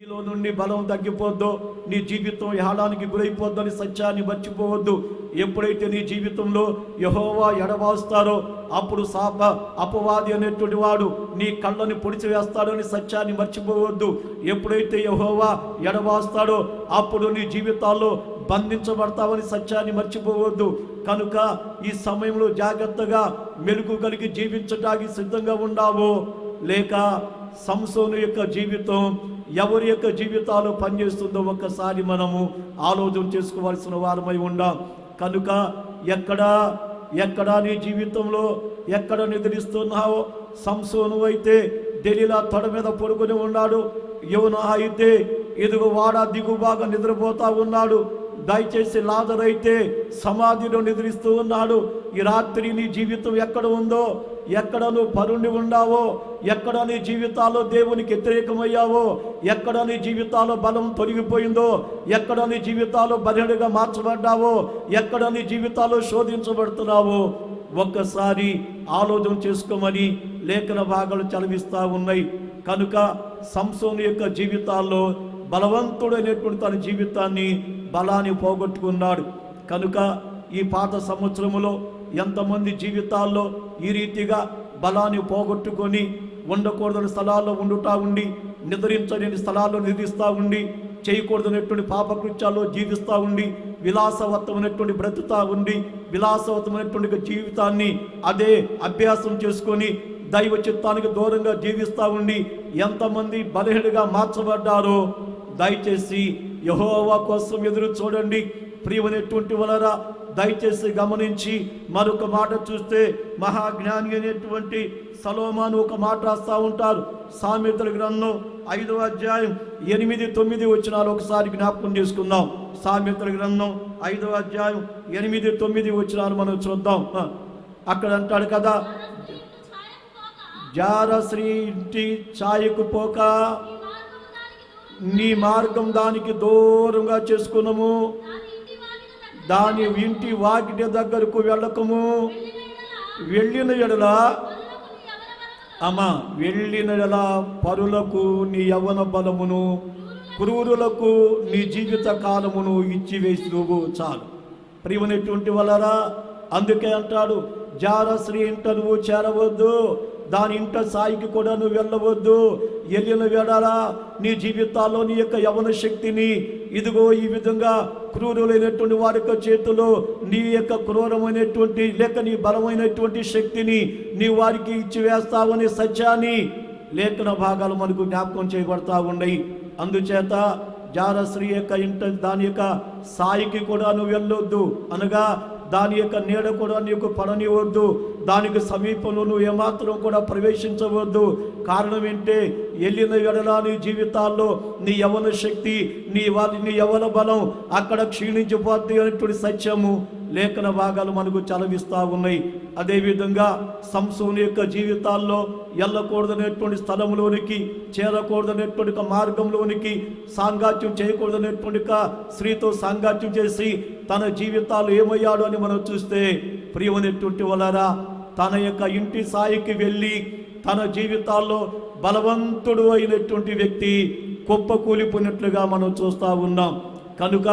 నీలో నుండి బలం తగ్గిపోద్దో నీ జీవితం ఏడానికి గురైపోద్దని సత్యాన్ని మర్చిపోవద్దు. ఎప్పుడైతే నీ జీవితంలో యహోవా ఎడబాస్తారో అప్పుడు సాప అపవాది అనేటువంటి వాడు నీ కళ్ళని పొడిచివేస్తాడని సత్యాన్ని మర్చిపోవద్దు. ఎప్పుడైతే యహోవా ఎడబాస్తాడో అప్పుడు నీ జీవితాల్లో బంధించబడతావని సత్యాన్ని మర్చిపోవద్దు. కనుక ఈ సమయంలో జాగ్రత్తగా మెలుగు కలిగి జీవించడానికి సిద్ధంగా ఉండావో లేక సంసోను యొక్క జీవితం ఎవరి యొక్క జీవితాలు పనిచేస్తుందో ఒక్కసారి మనము ఆలోచన చేసుకోవాల్సిన వారమై ఉండాం. కనుక ఎక్కడ ఎక్కడ నీ జీవితంలో ఎక్కడ నిద్రిస్తున్నావో సంసోను అయితే ఢిల్లీలో తొడ మీద పడుకొని ఉన్నాడు. యువన అయితే ఎదుగు వాడ దిగుబాగా నిద్రపోతా ఉన్నాడు. దయచేసి లాదరైతే సమాధిలో నిద్రిస్తూ ఉన్నాడు. ఈ రాత్రి నీ జీవితం ఎక్కడ ఉందో ఎక్కడ నువ్వు పరుండి ఉండావో ఎక్కడ నీ జీవితాల్లో దేవునికి వ్యతిరేకమయ్యావో ఎక్కడ నీ జీవితాల్లో బలం తొలగిపోయిందో ఎక్కడ నీ జీవితాల్లో బలహీనగా మార్చబడ్డావో ఎక్కడ నీ జీవితాల్లో శోధించబడుతున్నావో ఒక్కసారి ఆలోచన చేసుకోమని లేఖన భాగాలు చదివిస్తూ ఉన్నాయి. కనుక సంసోని యొక్క జీవితాల్లో బలవంతుడైనటువంటి తన జీవితాన్ని బలాన్ని పోగొట్టుకున్నాడు. కనుక ఈ పాత సంవత్సరములో ఎంతమంది జీవితాల్లో ఈ రీతిగా బలాన్ని పోగొట్టుకొని ఉండకూడదని స్థలాల్లో ఉండుటా ఉండి నిద్రించలేని స్థలాల్లో నిధిస్తూ ఉండి చేయకూడదనేటువంటి పాపకృత్యాల్లో జీవిస్తూ ఉండి విలాసవత్తమైనటువంటి బ్రతుకుతా ఉండి విలాసవత్తమైనటువంటి జీవితాన్ని అదే అభ్యాసం చేసుకొని దైవ చిత్తానికి దూరంగా జీవిస్తూ ఉండి ఎంతమంది బలహీనగా మార్చబడ్డారో దయచేసి యహోవా కోసం ఎదురు చూడండి. ప్రియమైనటువంటి వలరా దయచేసి గమనించి మరొక మాట చూస్తే మహాజ్ఞాని అనేటువంటి సలోమాను ఒక మాట రాస్తూ ఉంటారు. సామెతల గ్రంథం ఐదవ అధ్యాయం ఎనిమిది తొమ్మిది వచ్చినాలు ఒకసారి జ్ఞాపకం చేసుకుందాం. సామెతల గ్రంథం ఐదవ అధ్యాయం ఎనిమిది తొమ్మిది వచ్చినాలు మనం చూద్దాం. అక్కడ అంటాడు కదా జారశ్రీ ఇంటి ఛాయకు పోక. నీ మార్గం దానికి దూరంగా చేసుకున్నాము. దాని ఇంటి వాకిటి దగ్గరకు వెళ్ళకము. వెళ్ళిన ఎడల అమ్మా వెళ్ళిన ఎడల పరులకు నీ యవన బలమును క్రూరులకు నీ జీవిత కాలమును ఇచ్చి నువ్వు చాలు. ప్రియమైనటువంటి వలరా అందుకే అంటాడు జారశ్రీ ఇంట నువ్వు చేరవద్దు దాని ఇంట సాయికి కూడా నువ్వు వెళ్ళవద్దు ఎల్లిన వేడారా? నీ జీవితాల్లో నీ యొక్క యవన శక్తిని ఇదిగో ఈ విధంగా క్రూరులైనటువంటి వారి యొక్క చేతిలో నీ యొక్క క్రూరమైనటువంటి లేక నీ బలమైనటువంటి శక్తిని నీ వారికి ఇచ్చి వేస్తావనే సత్యాన్ని లేఖన భాగాలు మనకు జ్ఞాపకం చేయబడతా ఉన్నాయి. అందుచేత జారశ్రీ యొక్క ఇంట దాని యొక్క సాయికి కూడా నువ్వు వెళ్ళొద్దు అనగా దాని యొక్క నీడ కూడా నీకు పడనివద్దు దానికి సమీపంలో నువ్వు ఏమాత్రం కూడా ప్రవేశించవద్దు. కారణం ఏంటే? వెళ్ళిన ఎడలా నీ జీవితాల్లో నీ యవన శక్తి నీ వారి నీ యవన బలం అక్కడ క్షీణించిపోద్ది అనేటువంటి సత్యము లేఖన భాగాలు మనకు చలవిస్తూ ఉన్నాయి. అదేవిధంగా సంసోని యొక్క జీవితాల్లో వెళ్ళకూడదనేటువంటి స్థలంలోనికి చేరకూడదనేటువంటి మార్గంలోనికి సాంగాత్యం చేయకూడదనేటువంటి స్త్రీతో సాంగాత్యం చేసి తన జీవితాలు ఏమయ్యాడు అని మనం చూస్తే ప్రియమైనటువంటి వలరా తన యొక్క ఇంటి సాయికి వెళ్ళి తన జీవితాల్లో బలవంతుడు అయినటువంటి వ్యక్తి కుప్ప కూలిపోయినట్లుగా మనం చూస్తూ ఉన్నాం. కనుక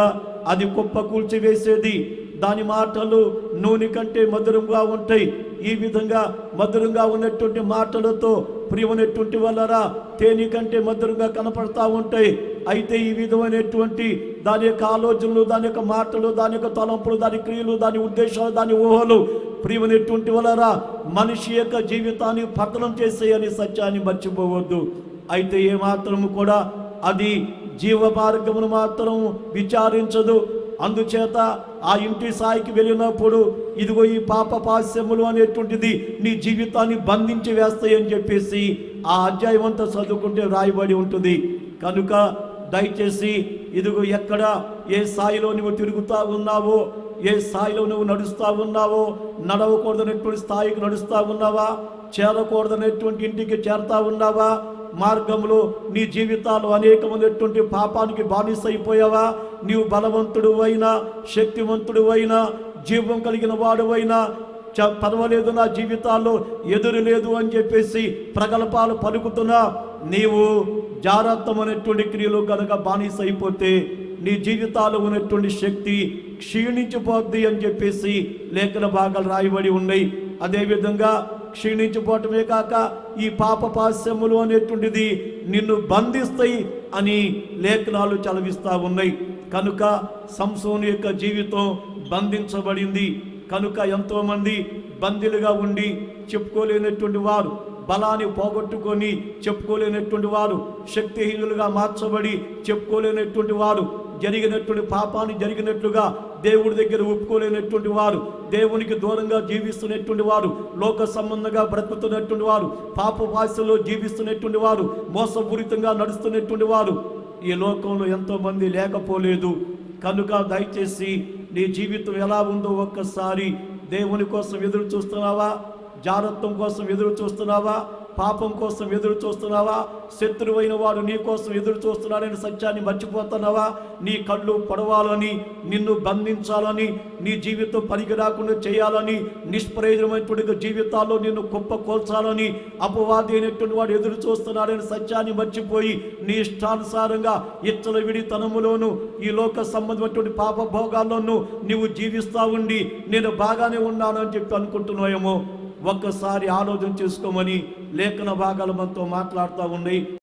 అది కుప్ప కూల్చివేసేది దాని మాటలు నూనె కంటే మధురంగా ఉంటాయి. ఈ విధంగా మధురంగా ఉన్నటువంటి మాటలతో ప్రియమైనటువంటి వల్లరా తేనె కంటే మధురంగా కనపడతా ఉంటాయి. అయితే ఈ విధమైనటువంటి దాని యొక్క ఆలోచనలు దాని యొక్క మాటలు దాని యొక్క తలంపులు దాని క్రియలు దాని ఉద్దేశాలు దాని ఊహలు ప్రియమైనటువంటి వలరా మనిషి యొక్క జీవితాన్ని పతనం చేసేయని సత్యాన్ని మర్చిపోవద్దు. అయితే ఏమాత్రము మాత్రము కూడా అది జీవ మార్గమును మాత్రం విచారించదు. అందుచేత ఆ ఇంటి సాయికి వెళ్ళినప్పుడు ఇదిగో ఈ పాప పాశ్యములు అనేటువంటిది నీ జీవితాన్ని బంధించి వేస్తాయని చెప్పేసి ఆ అధ్యాయం అంతా చదువుకుంటే రాయబడి ఉంటుంది. కనుక దయచేసి ఇదిగో ఎక్కడ ఏ స్థాయిలో నువ్వు తిరుగుతా ఉన్నావో ఏ స్థాయిలో నువ్వు నడుస్తూ ఉన్నావో నడవకూడదనేటువంటి స్థాయికి నడుస్తూ ఉన్నావా? చేరకూడదనేటువంటి ఇంటికి చేరుతా ఉన్నావా? మార్గంలో నీ జీవితాలు అనేకమైనటువంటి పాపానికి బానిస అయిపోయావా నీవు బలవంతుడు అయినా శక్తివంతుడు అయినా జీవం కలిగిన వాడు అయినా చ పర్వాలేదు నా జీవితాల్లో ఎదురు లేదు అని చెప్పేసి ప్రగల్పాలు పలుకుతున్నా నీవు జాగ్రత్తం అనేటువంటి క్రియలు కనుక బానిస అయిపోతే నీ జీవితాలు ఉన్నటువంటి శక్తి క్షీణించిపోద్ది అని చెప్పేసి లేఖన భాగాలు రాయబడి ఉన్నాయి. అదేవిధంగా క్షీణించిపోవటమే కాక ఈ పాప పాశ్యములు అనేటువంటిది నిన్ను బంధిస్తాయి అని లేఖనాలు చలవిస్తూ ఉన్నాయి. కనుక సంసోని యొక్క జీవితం బంధించబడింది. కనుక ఎంతోమంది బందీలుగా ఉండి చెప్పుకోలేనటువంటి వారు బలాన్ని పోగొట్టుకొని చెప్పుకోలేనటువంటి వారు శక్తిహీనులుగా మార్చబడి చెప్పుకోలేనటువంటి వారు జరిగినటువంటి పాపాన్ని జరిగినట్లుగా దేవుడి దగ్గర ఒప్పుకోలేనటువంటి వారు దేవునికి దూరంగా జీవిస్తున్నటువంటి వారు లోక సంబంధంగా బ్రతుకుతున్నటువంటి వారు పాప భాషలో జీవిస్తున్నటువంటి వారు మోసపూరితంగా నడుస్తున్నటువంటి వారు ఈ లోకంలో ఎంతోమంది లేకపోలేదు. కనుక దయచేసి నీ జీవితం ఎలా ఉందో ఒక్కసారి దేవుని కోసం ఎదురు చూస్తున్నావా? జాగ్రత్తం కోసం ఎదురు చూస్తున్నావా? పాపం కోసం ఎదురు చూస్తున్నావా? శత్రువైన వాడు నీ కోసం ఎదురు చూస్తున్నాడని సత్యాన్ని మర్చిపోతున్నావా? నీ కళ్ళు పొడవాలని నిన్ను బంధించాలని నీ జీవితం పనికి రాకుండా చేయాలని నిష్ప్రయోజనమైనటువంటి జీవితాల్లో నిన్ను కుప్ప కోల్చాలని అపవాది అయినటువంటి వాడు ఎదురు చూస్తున్నాడని సత్యాన్ని మర్చిపోయి నీ ఇష్టానుసారంగా ఇచ్చల విడితనములోను ఈ లోక సంబంధమైనటువంటి పాప భోగాల్లోనూ నువ్వు జీవిస్తా ఉండి నేను బాగానే ఉన్నానని చెప్పి అనుకుంటున్నాయేమో ఒక్కసారి ఆలోచన చేసుకోమని లేఖన భాగాలు మనతో మాట్లాడుతూ ఉన్నాయి.